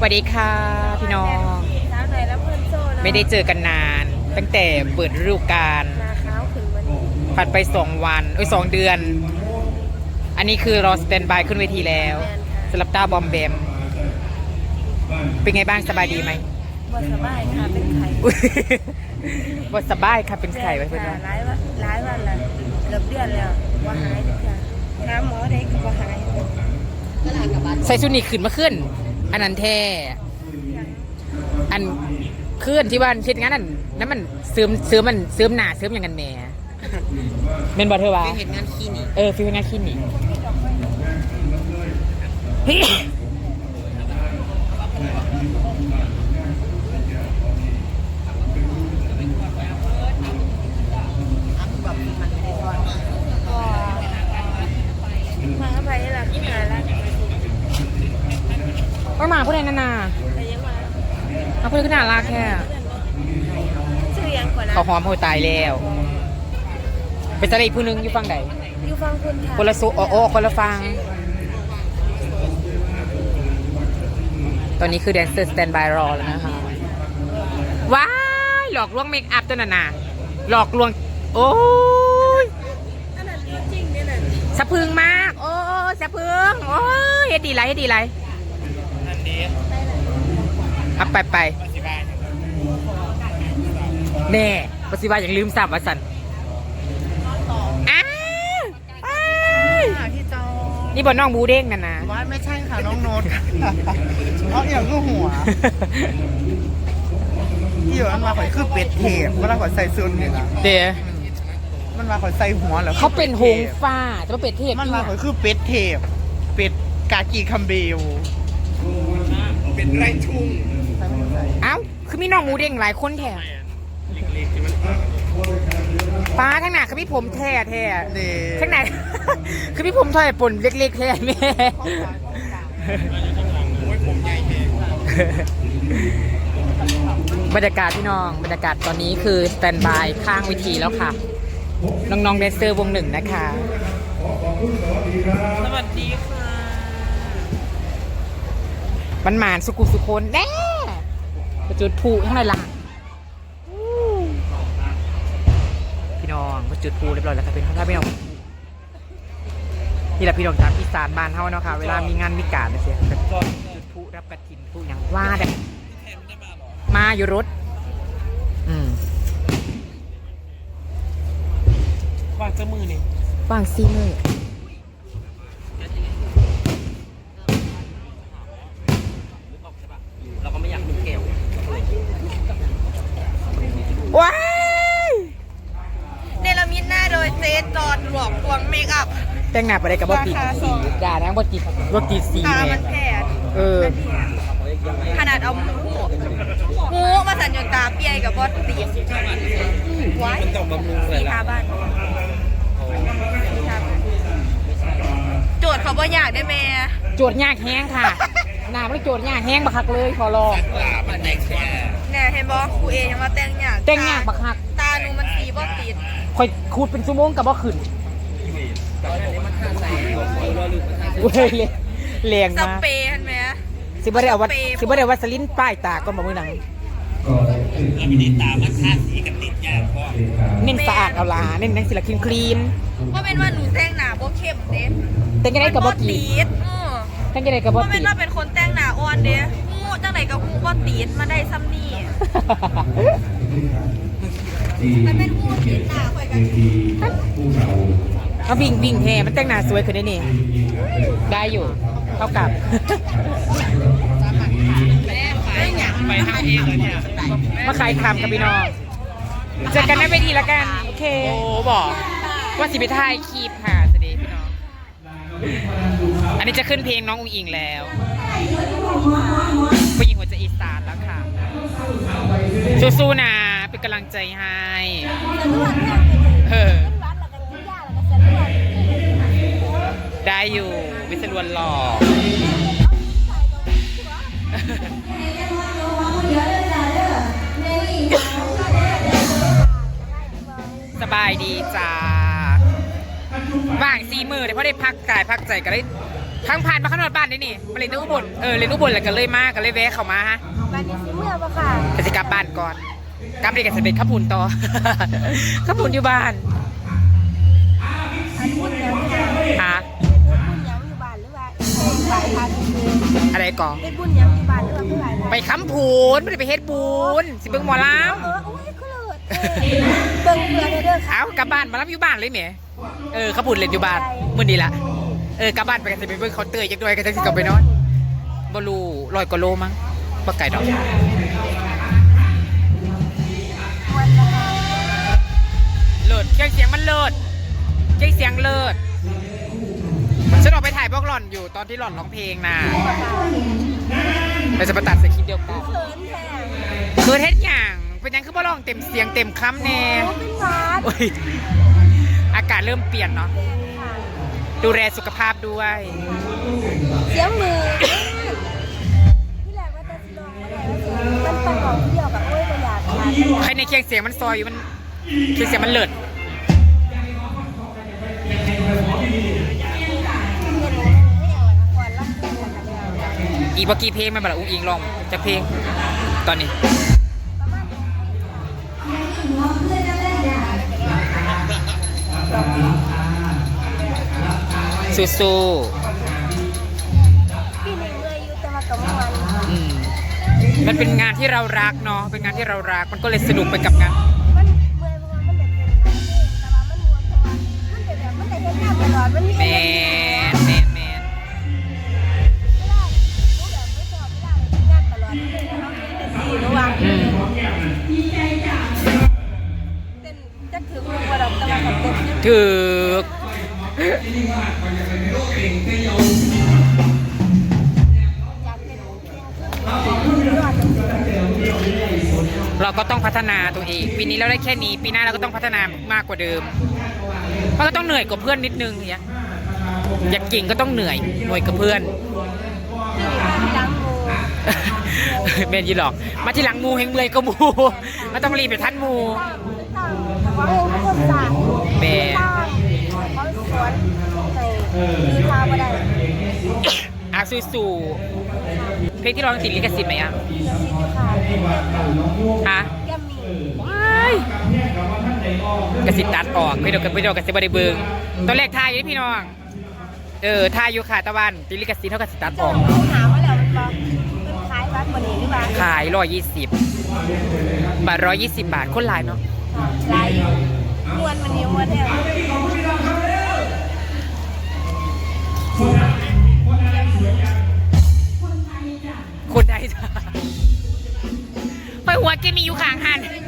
สวัสดีค่ะพี่น้อง สาวหน่อยแล้วเพื่อนโซ่แล้วไม่ได้เจอกันนาน ตั้งแต่เปิดฤดูกาลนาขาวขึ้นมานี่ผ่านไปสองวันเอ้ยสองเดือน อันนี้คือรอสแตนบายขึ้นเวทีแล้วแมนค่ะสำหรับต้าบอมแบม เป็นไงบ้างสบายดีไหมบ่สบายค่ะเป็นไข่อุ๊ยบทสบายค่ะเป็นไข่ไว้เพื่อนค่ะว่าหลายวันหลายวันแล้วเกือบเดือนแล้วว่าหายเลยค่ะหาหมอได้ก็บ่หายใส่ชุดนี้ขึ้นมาขึ้น อันนั้นแท้อันขึ้นที่ว่าเช็ดงานนั่นนั่นมันเสริมเสริมมันเสริมหนาเสริมอย่างกันแหม่เป็นบอเธอวะ เห็นงานคลินิก เออฟิวงานคลินิก แบบมันไม่ได้ทอด ก็มาไปล่ะที่หาละ ว่ามา ผู้ใดนานาแต่ยังมาเอาผู้ใดขึ้นน่ารักแค่ชื่อยังก่อนนะเขาหอมเขาตายแล้วเป็นอะไรผู้หนึงอยู่ฝั่งใดอยู่ฟังคุณค่ะคนละโซโอโอคนละฟัง ตอนนี้คือแดนเซอร์สแตนบายรอแล้วนะคะว้ายหลอกลวงเมคอัพตัวนั้นน่ะหลอกลวง โอ้ยอันนั้นตัวจริงเนี่ยน่ะสะพรึงมาก โอ้ยสะพรึงโอ้ยเฮ็ดดีไรเฮ็ดดีไร อันนี้เอาไปไปแน่ปฏิวัติอย่างลืมสับวสันอ้าวอ้ายพี่จอนี่บนน้องบูเด้งนั่นนะว่าไม่ใช่ค่ะ น้องโน้ตเอาอย่างก็หัวที่อยู่มันมาข่อยคือเป็ดเทปเวลาข่อยใส่ซุนเนี่ยนะเดี๋ยวมันมาข่อยใส่หัวแล้วเขาเป็นหงฟ้าจะมาเป็ดเทพมันมาข่อยคือเป็ดเทปเป็ดกากีคัมเบล เป็นไรทุ่งเอ้า คือมีน้องหมูเด้งหลายคนแท้ป้าข้างหน้าคือมีผมแท้แท้เดข้างในคือมีผมทอยปนเล็กๆแท้แม่บรรยากาศพี่น้องบรรยากาศตอนนี้คือสแตนบายข้างเวิธีแล้วค่ะ น้องๆแดนเซอร์วงหนึ่งนะคะ สวัสดีค่ะ มันหมานสุกุสุคนแน่กระจุดผูทั้งหลายล่ะพี่น้องก็จุดผูเรียบร้อยแล้วค่ะเป็นข้าวพี่น้องนี่แหละพี่น้องตามอีสานบ้านเฮาเนาะค่ะเวลามีงานมีการนะเสียแบบจุดผูรับกระถินผูอย่างว่าเด้อมาอยู่รถ อืมวางเจ้ามือนี่ว่างซีมือ เราก็ไม่อยากดูแก้ว ว้าย เนลมิดหน้าโดยเจจอดหลอกลวงเมคอัพ แต่งหน้าไปได้กับบ่ติดราคาสอง ด่านะบ่ติดบ่ติดสีตาแม่มันแพทย์เออ ขนาดเอาหมูหมูมาสั่นจนตาเปียกับบอสตีไว้มันต้องบำรุงเลยที่ล่ะทาบ้านโจทย์เขาบ่อยากได้แม่โจทย์ยากแห้งค่ะ หน้าไม่ได้โจทย์ยากแห้งบักคักเลยขอรองมันแต่งแค่แน่เห็นบอกครูเอยังมาแต่งยากแต่งยากบักคักตาหนูมันสีบ่ติดคอยคูดเป็นชั่วโมงกับบ่ขึ้น เว้ยแรงสมากเปรย์เห็นไหมสิบ่ได้เอาวัดสเปรย์สิบ่ได้เอาวัสลินป้ายตาก่อนบ่มื้อหนังแล้วมีติดตามมันท่าสีกับติดยากพอเน้นสะอาดเอาล่ะเน้นนังสิละคลีนคลีนว่าเป็นว่าหนูแต่งหน้าบ่เข้มเด้แต่งจังได๋ก็บ่ติดติดอือแต่งจังได๋ก็บ่ว่าเป็ตินดว่าเป็นคนแต่งหน้าอ่อนเด้งูจังไหนกับงูบ่ติดมาได้ซ้ำนี่มันเป็นงูติดหน้าข่อยกัน เอาวิ่งวิ่งแห่มันแต่งหน้าสวยขึ้นได้นี่ได้อยู่เท่ากับไปทางเองเลยเนี่ยมาขายคำกับพี่น้องเจอกันในเวทีละกัน โอเค โอ้บอก ว่าสิไปถ่ายคลิปค่ะสวัสดีพี่น้อง อันนี้จะขึ้นเพลงน้องอุ้งอิงแล้วผู้หญิงหัวใจอีสานแล้วค่ะสู้ๆนะเป็นกำลังใจให้ ได้อยู่วิศรวนหล่อสบายดีจ้าว่างซีมือเดี๋ยวพอได้พักกายพักใจก็ได้ทางผ่านมาขนอดบ้านนี่นี่มาเล่นอุบลเออเล่นอุบลแล้วก็เลยมาก็เลยแวะเข้ามาฮะวันนี้สิเมื่อปะค่ะก็จะกลับบ้านก่อนกลับเด็กกับเสด็จขับพุนต่อขับพุนอยู่บ้านอัน ก่อนเป็นบุญยังอยู่บ้านหรือว่าผู้ใหญ่ทานไปค้ำพูนไม่ได้ไปเฮ็ดปูนสิเบิ่งหมอลเออโอ้ยคือเลิศเบิ่งเพื่อนเด้อำค่ะ เอากลับบ้านมารับอยู่บ้านเลยแหมเออขับพุนเล่นอยู่บ้านมื้อนี้ละเออกลับบ้านไปกันสิไปเบิ่งเขาน์เตยจักหน่อยกันจังสิกลับไปนอนบ่รู้ร้อยกว่าโลมั้งบ่ไกลดอกวันละค่ะเลิศเครื่องเสียงมันเลิศเครื่องเสียงเลิศฉันออกไป ถ่ายบล็อกหล่อนอยู่ตอนที่หล่อนร้องเพลงน่ะเราจะมาตัดสคริปต์เดียวกันเขินแท้คือเฮ็ดอย่างเป็นหยังคือบ่ร้องเต็มเสียงเต็มคำแน่โอ้เป็นหวานโอ้ยอากาศเริ่มเปลี่ยนเนาะค่ะดูแลสุขภาพด้วย เสียงมือที่แรกว่าจะสิลองว่าได้ว่าสิมันต้องของเดียวกับโอ้ยบ่อยากทานบ่อยากใครในเคียงเสียงมันซอยอยู่มันเคียงเสียงมันเลิศ กเมื่อกี้เพลงมันแบบอุ้งอิงลองจะเพลงตอนนี้สู้ปีหนึ่งเลยอยู่แต่ว่ากับเมื่อวานมันเป็นงานที่เรารักเนาะ เป็นงานที่เรารัก มันก็เลยสนุกไปกับงานมันเมื่อยเพราะว่ามันแบบเป็นแต่ว่ามั ถืออยากเราก็ต้องพัฒนาตัวเองปีนี้เราได้แค่นี้ ปีหน้าเราก็ต้องพัฒนามากกว่าเดิมมันก็ต้องเหนื่อยกว่าเพื่อนนิดนึงเนี่ยอยากก่งก็ต้องเหนื่อยหน่วยกับเพื่อนที่มาที่หลังโมเมนยีหลอก มาที่หลังมูเฮงเมื่อยก็มูมันต้องรีบไปทันมู ตั้งเขาเองเขาคนสั่งแม่ตั้งเขาสอนให้คือทาบ่ได้อาซูซูเพลงที่ร้องติดลิขสิทธิ์ไหมอะเดี๋ยวสิค่ะฮะแกมมีว้ายกระสิตัดออกไม่โดนกันไม่โดนกันสิบได้เบิงตอนแรกทายอยู่พี่น้อง เออทายอยู่ค่ะตะวันติดลิขสิทธิ์เท่ากับสิตัดอเจ้าอกเขาหามาแล้วมันบอกเป็นขายบัตรบนนี้หรือเปล่าขายร้อยยี่สิบบาทร้อยยี่สิบบาทคนหลายเนาะลายอยู่ มวนมันนิ้วมวนเนี่ยคนใดจ้ะไปหัวเกมีอยู่ข้างหันลูกกับว้า